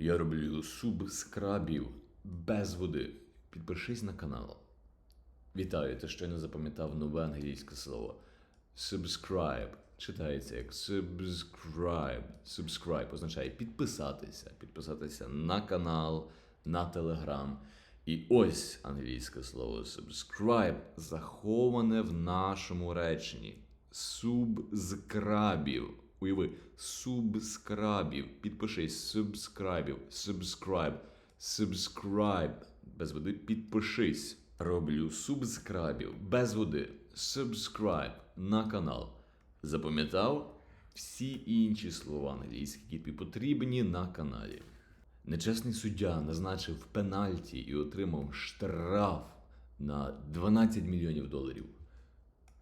Я роблю субскрабів без води. Підпишись на канал. Вітаю, ти щойно запам'ятав нове англійське слово. Subscribe. Читається як subscribe. Subscribe означає підписатися. Підписатися на канал, на телеграм. І ось англійське слово subscribe заховане в нашому реченні. Субскрабів. Уяви, субскрабів. Підпишись, субскрабів, subscribe, subscribe. Без води підпишись. Роблю субскрабів без води. Subscribe на канал. Запам'ятав всі інші слова англійські, які тобі потрібні на каналі. Нечесний суддя назначив пенальті і отримав штраф на 12 мільйонів доларів.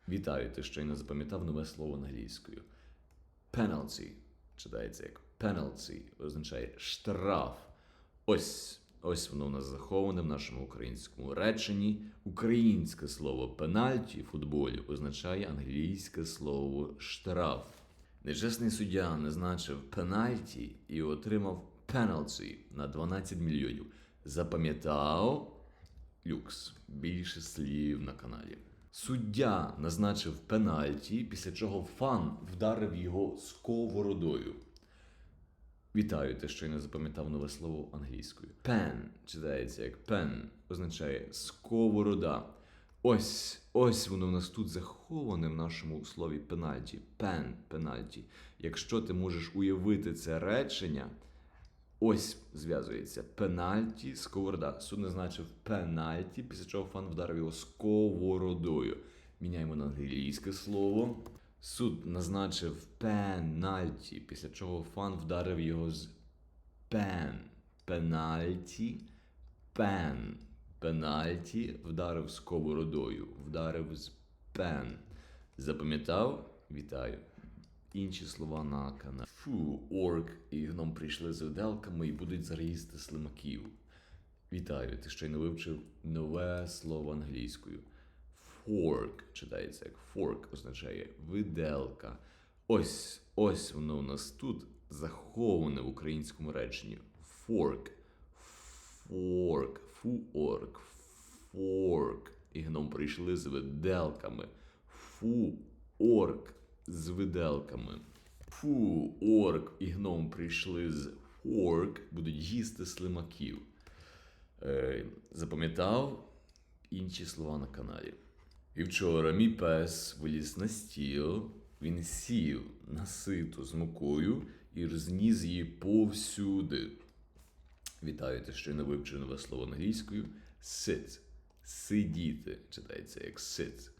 Вітаю, ти щойно запам'ятав нове слово англійською. Penalty читається як penalty, означає штраф. Ось, ось воно у нас заховане в нашому українському реченні. Українське слово пенальті в футболі означає англійське слово штраф. Нечесний суддя назначив пенальті і отримав penalty на 12 мільйонів. Запам'ятав люкс. Більше слів на каналі. Суддя назначив пенальті, після чого фан вдарив його сковородою. Вітаю, ти щойно запам'ятав нове слово англійською. Pen читається як pen, означає сковорода. Ось, ось воно в нас тут заховане в нашому слові пенальті. Пен, пенальті. Якщо ти можеш уявити це речення, ось зв'язується пенальті, сковорода. Суд назначив пенальті, після чого фан вдарив його сковородою. Міняємо на англійське слово. Суд назначив пенальті, після чого фан вдарив його з пен. Пенальті, пен. Пенальті вдарив сковородою, вдарив з пен. Запам'ятав? Вітаю. Інші слова на каналі. Фу, орк і гном прийшли з виделками і будуть зараз слимаків. Вітаю, ти щойно вивчив нове слово англійською. Fork читається як fork, означає виделка. Ось, ось воно у нас тут заховане в українському реченні. Fork. Fork. Фуорк. Fork. І гном прийшли з виделками. Фу-орк з виделками. Фу, орк і гном прийшли з fork, будуть їсти слимаків. Е, запам'ятав інші слова на каналі. І вчора мій пес виліз на стіл, він сів на ситу з мукою і розніс її повсюди. Вітаю, ти щойно вивчив нове слово англійською. Sit. Сидіти. Читається як sit.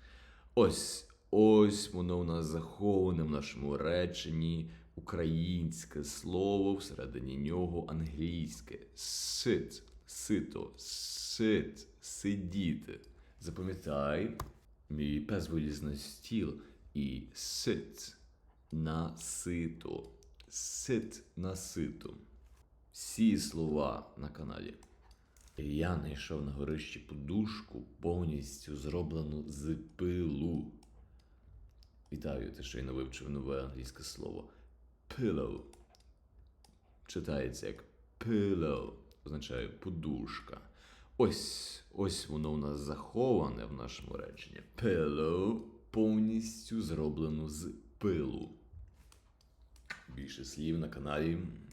Ось, ось воно у нас заховане в нашому реченні. Українське слово, всередині нього англійське. Sit. Сито. Sit. Сидіти. Запам'ятай, мій пес виліз на стіл і sit на сито. Sit на сито. Всі слова на каналі. Я знайшов на горищі подушку, повністю зроблену з пилу. Вітаю, ти щойно вивчив нове англійське слово. Pillow. Читається як pillow, означає подушка. Ось, ось воно у нас заховане в нашому реченні. Pillow повністю зроблено з пилу. Більше слів на каналі.